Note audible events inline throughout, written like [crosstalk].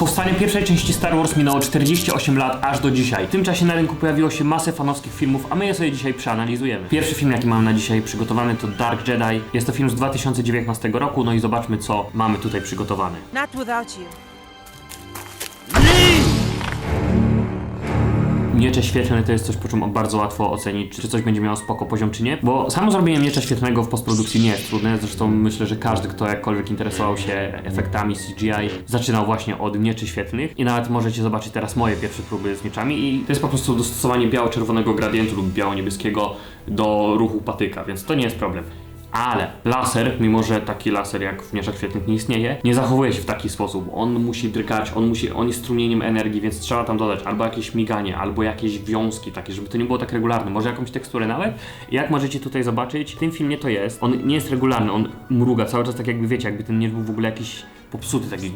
powstania pierwszej części Star Wars minęło 48 lat aż do dzisiaj. W tym czasie na rynku pojawiło się masę fanowskich filmów, a my je sobie dzisiaj przeanalizujemy. Pierwszy film, jaki mam na dzisiaj przygotowany to Dark Jedi. Jest to film z 2019 roku, no i zobaczmy co mamy tutaj przygotowane. Not without you. Miecze świetlne to jest coś, po czym bardzo łatwo ocenić, czy coś będzie miało spoko poziom, czy nie. Bo samo zrobienie miecza świetlnego w postprodukcji nie jest trudne. Zresztą myślę, że każdy, kto jakkolwiek interesował się efektami CGI, zaczynał właśnie od mieczy świetlnych. I nawet możecie zobaczyć teraz moje pierwsze próby z mieczami. I to jest po prostu dostosowanie biało-czerwonego gradientu lub biało-niebieskiego do ruchu patyka, więc to nie jest problem. Ale laser, mimo że taki laser jak w mieczach świetlnych nie istnieje, nie zachowuje się w taki sposób. On musi drgać, on, musi, on jest strumieniem energii, więc trzeba tam dodać albo jakieś miganie, albo jakieś wiązki takie, żeby to nie było tak regularne. Może jakąś teksturę nawet. Jak możecie tutaj zobaczyć, w tym filmie to jest. On nie jest regularny, on mruga cały czas tak jakby wiecie, jakby ten miecz był w ogóle jakiś popsuty, taki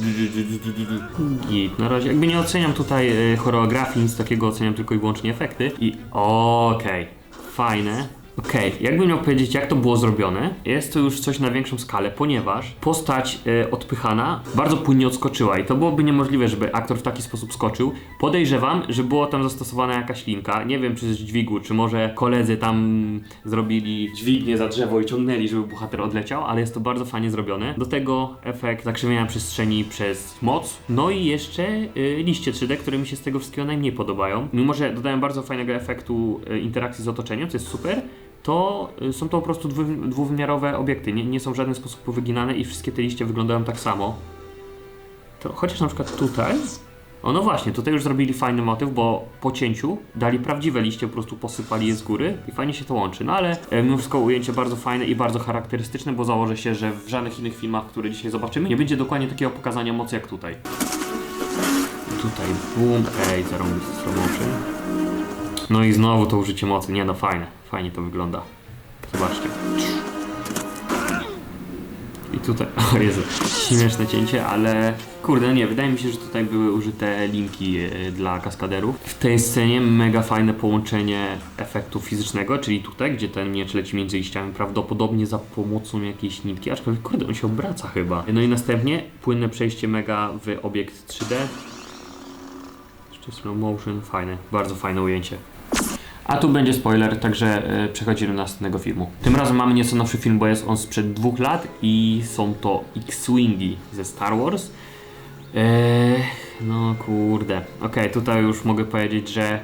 git. Na razie jakby nie oceniam tutaj e, choreografii, nic takiego, oceniam tylko i wyłącznie efekty. I okej, fajne. Okej, jakbym miał powiedzieć, jak to było zrobione, jest to już coś na większą skalę, ponieważ postać e, odpychana bardzo płynnie odskoczyła i to byłoby niemożliwe, żeby aktor w taki sposób skoczył. Podejrzewam, że było tam zastosowana jakaś linka, nie wiem czy z dźwigu, czy może koledzy tam zrobili dźwignię za drzewo i ciągnęli, żeby bohater odleciał, ale jest to bardzo fajnie zrobione. Do tego efekt zakrzywienia przestrzeni przez moc, no i jeszcze y, liście 3D, które mi się z tego wszystkiego najmniej podobają. Mimo, że dodają bardzo fajnego efektu y, interakcji z otoczeniem, co jest super, to y, są to po prostu dwu- dwuwymiarowe obiekty, nie, nie są w żaden sposób powyginane i wszystkie te liście wyglądają tak samo. To chociaż na przykład tutaj, o no właśnie, tutaj już zrobili fajny motyw, bo po cięciu dali prawdziwe liście, po prostu posypali je z góry i fajnie się to łączy. No ale e, mimo wszystko ujęcie bardzo fajne i bardzo charakterystyczne, bo założę się, że w żadnych innych filmach, które dzisiaj zobaczymy, nie będzie dokładnie takiego pokazania mocy jak tutaj. Tutaj boom, ej, zarąbisty slow motion. No i znowu to użycie mocy, nie no fajne, fajnie to wygląda. Zobaczcie. I tutaj, [laughs] o Jezu, śmieszne cięcie, ale kurde, no nie, wydaje mi się, że tutaj były użyte linki e, dla kaskaderów. W tej scenie mega fajne połączenie efektu fizycznego, czyli tutaj, gdzie ten miecz leci między liściami, prawdopodobnie za pomocą jakiejś nitki, aczkolwiek kurde, on się obraca chyba. No i następnie płynne przejście mega w obiekt 3D. Jeszcze slow motion, fajne, bardzo fajne ujęcie. A tu będzie spoiler, także e, przechodzimy do następnego filmu. Tym razem mamy nieco nowszy film, bo jest on sprzed dwóch lat i są to X-Wingi ze Star Wars. Eee, no kurde. Okej, tutaj już mogę powiedzieć, że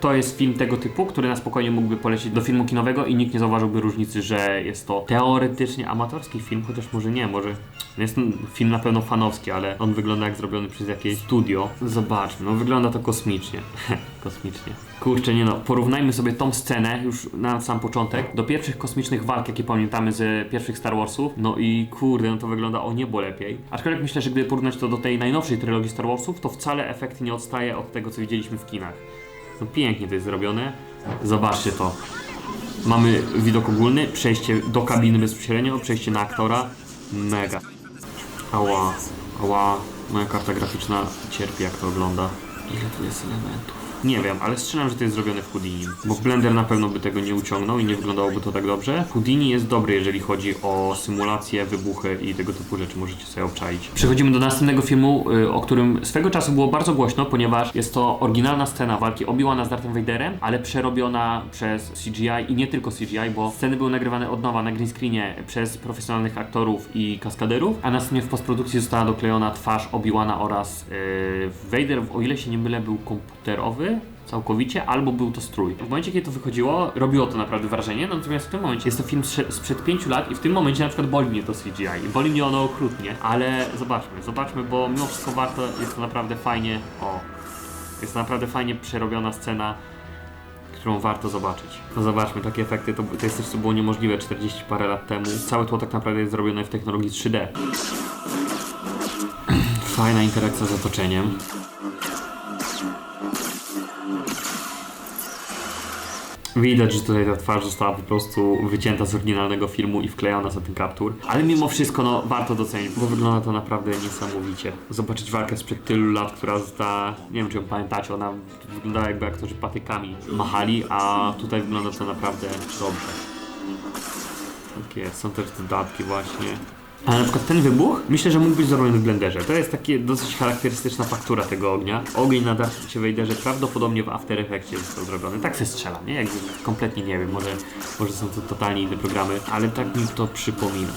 to jest film tego typu, który na spokojnie mógłby polecieć do filmu kinowego i nikt nie zauważyłby różnicy, że jest to teoretycznie amatorski film, chociaż może nie, może jest to film na pewno fanowski, ale on wygląda jak zrobiony przez jakieś studio. Zobaczmy, no wygląda to kosmicznie. [laughs] kosmicznie. Kurczę, nie no, porównajmy sobie tą scenę już na sam początek do pierwszych kosmicznych walk, jakie pamiętamy z pierwszych Star Warsów. No i kurde, no to wygląda o niebo lepiej. Aczkolwiek myślę, że gdyby porównać to do tej najnowszej trylogii Star Warsów, to wcale efekt nie odstaje od tego, co widzieliśmy w kinach. No pięknie to jest zrobione. Zobaczcie to. Mamy widok ogólny, przejście do kabiny bezpośrednio, przejście na aktora. Mega. Ała, ała, moja karta graficzna cierpi jak to ogląda. Ile tu jest elementów? Nie wiem, ale strzelam, że to jest zrobione w Houdini. Bo Blender na pewno by tego nie uciągnął i nie wyglądałoby to tak dobrze. Houdini jest dobry, jeżeli chodzi o symulacje, wybuchy i tego typu rzeczy. Możecie sobie obczaić. Przechodzimy do następnego filmu, y, o którym swego czasu było bardzo głośno, ponieważ jest to oryginalna scena walki Obi-Wana z Darthem Vaderem, ale przerobiona przez CGI i nie tylko CGI, bo sceny były nagrywane od nowa na green screenie przez profesjonalnych aktorów i kaskaderów, a następnie w postprodukcji została doklejona twarz Obi-Wana oraz yy, Vader, o ile się nie mylę, był komputerowy całkowicie, albo był to strój. W momencie, kiedy to wychodziło, robiło to naprawdę wrażenie, natomiast w tym momencie jest to film sprze- sprzed pięciu lat i w tym momencie na przykład boli mnie to CGI i boli mnie ono okrutnie, ale zobaczmy, zobaczmy, bo mimo wszystko warto, jest to naprawdę fajnie, o, jest to naprawdę fajnie przerobiona scena, którą warto zobaczyć. No zobaczmy, takie efekty, to, to jest coś, co było niemożliwe 40 parę lat temu. Całe tło tak naprawdę jest zrobione w technologii 3D. [clears throat] Fajna interakcja z otoczeniem. Widać, że tutaj ta twarz została po prostu wycięta z oryginalnego filmu i wklejona za ten kaptur. Ale mimo wszystko, no, warto docenić, bo wygląda to naprawdę niesamowicie. Zobaczyć walkę sprzed tylu lat, która została, nie wiem czy ją pamiętacie, ona wyglądała jakby aktorzy patykami machali, a tutaj wygląda to naprawdę dobrze. Tak jest, są też dodatki właśnie. Ale na przykład ten wybuch, myślę, że mógł być zrobiony w blenderze. To jest takie dosyć charakterystyczna faktura tego ognia. Ogień na Darth Vaderze prawdopodobnie w After Effects został zrobiony. Tak się strzelam, nie? Jakby kompletnie nie wiem, może, może są to totalnie inne programy, ale tak mi to przypomina.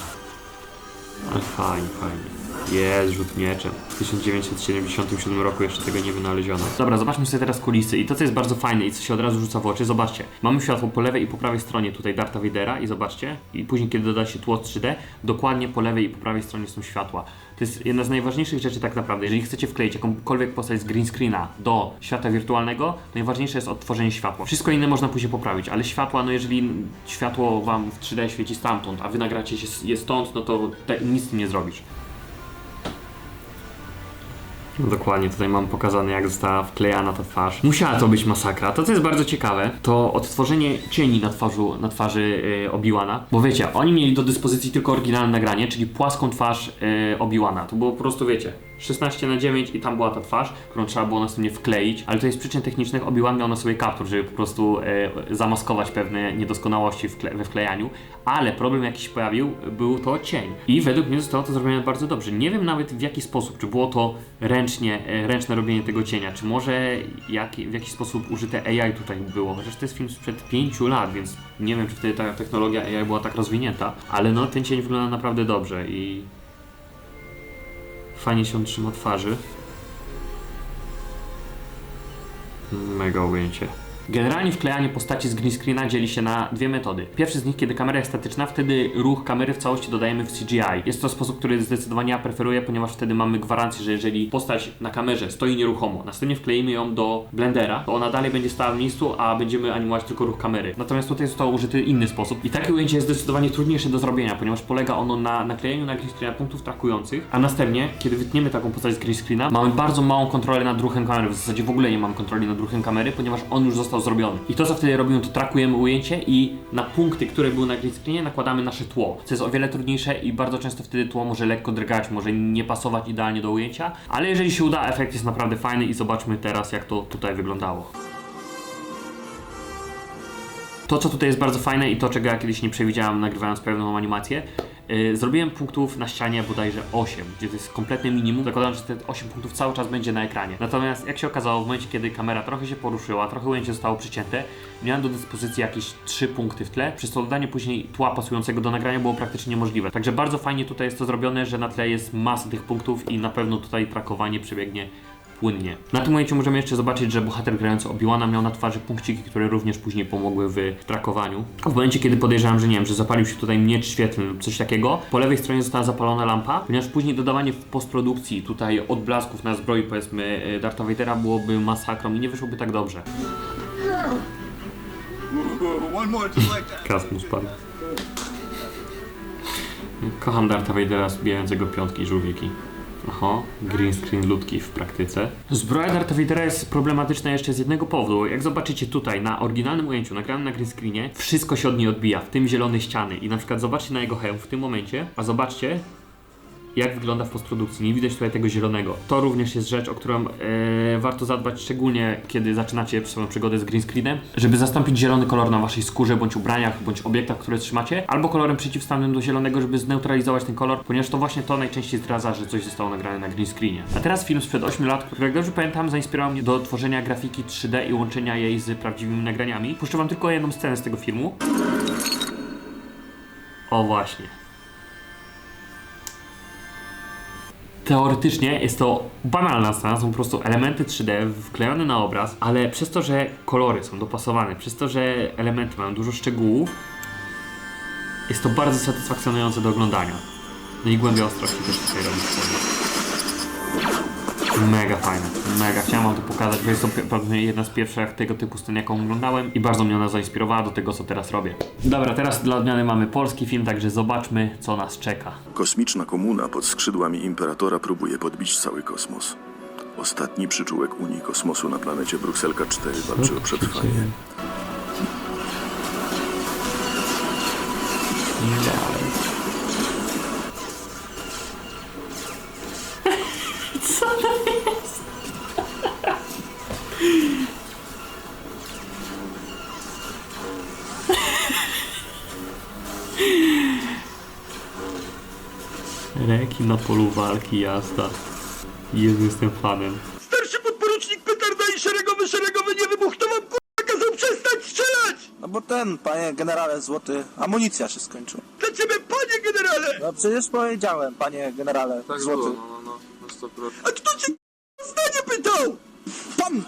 Ale fajnie, fajnie. Jest rzut mieczem. W 1977 roku jeszcze tego nie wynaleziono. Dobra, zobaczmy sobie teraz kulisy. I to, co jest bardzo fajne i co się od razu rzuca w oczy, zobaczcie. Mamy światło po lewej i po prawej stronie tutaj Darta Vadera i zobaczcie. I później, kiedy doda się tło 3D, dokładnie po lewej i po prawej stronie są światła. To jest jedna z najważniejszych rzeczy tak naprawdę. Jeżeli chcecie wkleić jakąkolwiek postać z green screena do świata wirtualnego, najważniejsze jest odtworzenie światła. Wszystko inne można później poprawić, ale światła, no jeżeli światło wam w 3D świeci stamtąd, a wy nagracie się je stąd, no to te, nic nie zrobisz. Dokładnie, tutaj mam pokazane jak została wklejana ta twarz. Musiała to być masakra. To co jest bardzo ciekawe, to odtworzenie cieni na, twarzu, na twarzy yy, Obi-Wana. Bo wiecie, oni mieli do dyspozycji tylko oryginalne nagranie, czyli płaską twarz yy, Obi-Wana. To było po prostu, wiecie, 16 na 9 i tam była ta twarz, którą trzeba było następnie wkleić, ale to jest przyczyn technicznych Obi-Wan miał na sobie kaptur, żeby po prostu e, zamaskować pewne niedoskonałości wkle we wklejaniu, ale problem jaki się pojawił, był to cień. I według mnie zostało to zrobione bardzo dobrze. Nie wiem nawet w jaki sposób, czy było to ręcznie, e, ręczne robienie tego cienia, czy może jak, w jakiś sposób użyte AI tutaj było, chociaż to jest film sprzed 5 lat, więc nie wiem, czy wtedy ta technologia AI była tak rozwinięta, ale no ten cień wygląda naprawdę dobrze i Fajnie się on trzyma twarzy. Mega ujęcie. Generalnie wklejanie postaci z green screena dzieli się na dwie metody. Pierwszy z nich, kiedy kamera jest statyczna, wtedy ruch kamery w całości dodajemy w CGI. Jest to sposób, który zdecydowanie ja preferuję, ponieważ wtedy mamy gwarancję, że jeżeli postać na kamerze stoi nieruchomo, następnie wkleimy ją do blendera, to ona dalej będzie stała w miejscu, a będziemy animować tylko ruch kamery. Natomiast tutaj został użyty inny sposób. I takie ujęcie jest zdecydowanie trudniejsze do zrobienia, ponieważ polega ono na naklejeniu na green screena punktów trakujących, a następnie, kiedy wytniemy taką postać z green screena, mamy bardzo małą kontrolę nad ruchem kamery. W zasadzie w ogóle nie mam kontroli nad ruchem kamery, ponieważ on już został zrobiony. I to, co wtedy robimy, to trakujemy ujęcie i na punkty, które były na green screenie, nakładamy nasze tło, co jest o wiele trudniejsze i bardzo często wtedy tło może lekko drgać, może nie pasować idealnie do ujęcia, ale jeżeli się uda, efekt jest naprawdę fajny i zobaczmy teraz, jak to tutaj wyglądało. To, co tutaj jest bardzo fajne i to, czego ja kiedyś nie przewidziałam nagrywając pewną animację, zrobiłem punktów na ścianie bodajże 8, gdzie to jest kompletne minimum. Zakładam, że te 8 punktów cały czas będzie na ekranie. Natomiast jak się okazało, w momencie, kiedy kamera trochę się poruszyła, trochę ujęcie zostało przycięte, miałem do dyspozycji jakieś 3 punkty w tle, przez to dodanie później tła pasującego do nagrania było praktycznie niemożliwe. Także bardzo fajnie tutaj jest to zrobione, że na tle jest masa tych punktów i na pewno tutaj trakowanie przebiegnie płynnie. Na tym momencie możemy jeszcze zobaczyć, że bohater grający Obi-Wana miał na twarzy punkciki, które również później pomogły w trakowaniu. A w momencie, kiedy podejrzewam, że nie wiem, że zapalił się tutaj miecz świetlny lub coś takiego, po lewej stronie została zapalona lampa, ponieważ później dodawanie w postprodukcji tutaj odblasków na zbroi, powiedzmy, e, Darth Vadera byłoby masakrą i nie wyszłoby tak dobrze. [laughs] Kask mu spadł. Kocham Dartha Vadera zbijającego piątki i żółwiki. Oho, green screen ludki w praktyce. Zbroja Dartha Vadera jest problematyczna jeszcze z jednego powodu. Jak zobaczycie tutaj na oryginalnym ujęciu, nagranym na green screenie, wszystko się od niej odbija, w tym zielone ściany. I na przykład zobaczcie na jego hełm w tym momencie, a zobaczcie jak wygląda w postprodukcji. Nie widać tutaj tego zielonego. To również jest rzecz, o którą e, warto zadbać, szczególnie kiedy zaczynacie swoją przygodę z green screenem, żeby zastąpić zielony kolor na waszej skórze, bądź ubraniach, bądź obiektach, które trzymacie, albo kolorem przeciwstawnym do zielonego, żeby zneutralizować ten kolor, ponieważ to właśnie to najczęściej zdradza, że coś zostało nagrane na green screenie. A teraz film sprzed 8 lat, który jak dobrze pamiętam, zainspirował mnie do tworzenia grafiki 3D i łączenia jej z prawdziwymi nagraniami. Puszczę wam tylko jedną scenę z tego filmu. O właśnie. Teoretycznie jest to banalna scena, są po prostu elementy 3D wklejone na obraz, ale przez to, że kolory są dopasowane, przez to, że elementy mają dużo szczegółów, jest to bardzo satysfakcjonujące do oglądania. No i głębia ostrości też tutaj robi. Mega fajne, mega. Chciałem wam to pokazać, bo jest to pewnie jedna z pierwszych tego typu scen, jaką oglądałem i bardzo mnie ona zainspirowała do tego, co teraz robię. Dobra, teraz dla odmiany mamy polski film, także zobaczmy, co nas czeka. Kosmiczna komuna pod skrzydłami imperatora próbuje podbić cały kosmos. Ostatni przyczółek Unii Kosmosu na planecie Brukselka 4 walczy o przetrwanie. Dalej. Walki, jazda. Jezu, jestem fanem. Starszy podporucznik petarda i szeregowy szeregowy nie wybuch, to wam kurwa kazał przestać strzelać! No bo ten, panie generale złoty, amunicja się skończyła. Dla ciebie, panie generale! No przecież powiedziałem, panie generale złoty. A kto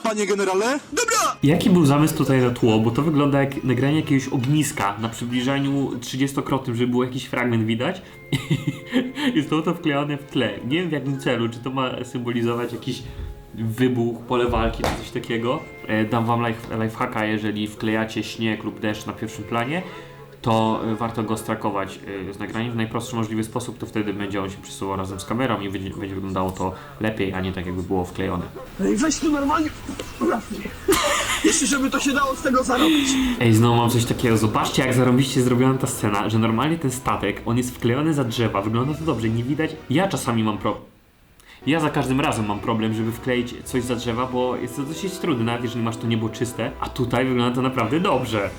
panie generale? Dobra! Jaki był zamysł tutaj na tło? Bo to wygląda jak nagranie jakiegoś ogniska na przybliżeniu 30-krotnym, żeby był jakiś fragment widać. I [laughs] jest to, to wklejone w tle. Nie wiem w jakim celu, czy to ma symbolizować jakiś wybuch, pole walki, czy coś takiego. E, dam wam life, lifehacka, jeżeli wklejacie śnieg lub deszcz na pierwszym planie, to e, warto go strakować e, z nagraniem w najprostszy możliwy sposób, to wtedy będzie on się przesuwał razem z kamerą i będzie, będzie wyglądało to lepiej, a nie tak jakby było wklejone. No i weź tu normalnie. Jeszcze żeby to się dało z tego zarobić. Ej, znowu mam coś takiego. Zobaczcie, jak zarobiście zrobiona ta scena, że normalnie ten statek, on jest wklejony za drzewa, wygląda to dobrze, nie widać. Ja czasami mam problem. Ja za każdym razem mam problem, żeby wkleić coś za drzewa, bo jest to dosyć trudne, nawet jeżeli masz to niebo czyste, a tutaj wygląda to naprawdę dobrze.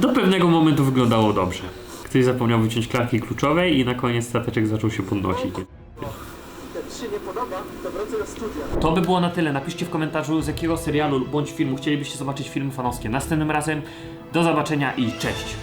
Do pewnego momentu wyglądało dobrze. Ktoś zapomniał wyciąć klatki kluczowej i na koniec stateczek zaczął się podnosić. To by było na tyle. Napiszcie w komentarzu z jakiego serialu bądź filmu chcielibyście zobaczyć filmy fanowskie następnym razem. Do zobaczenia i cześć!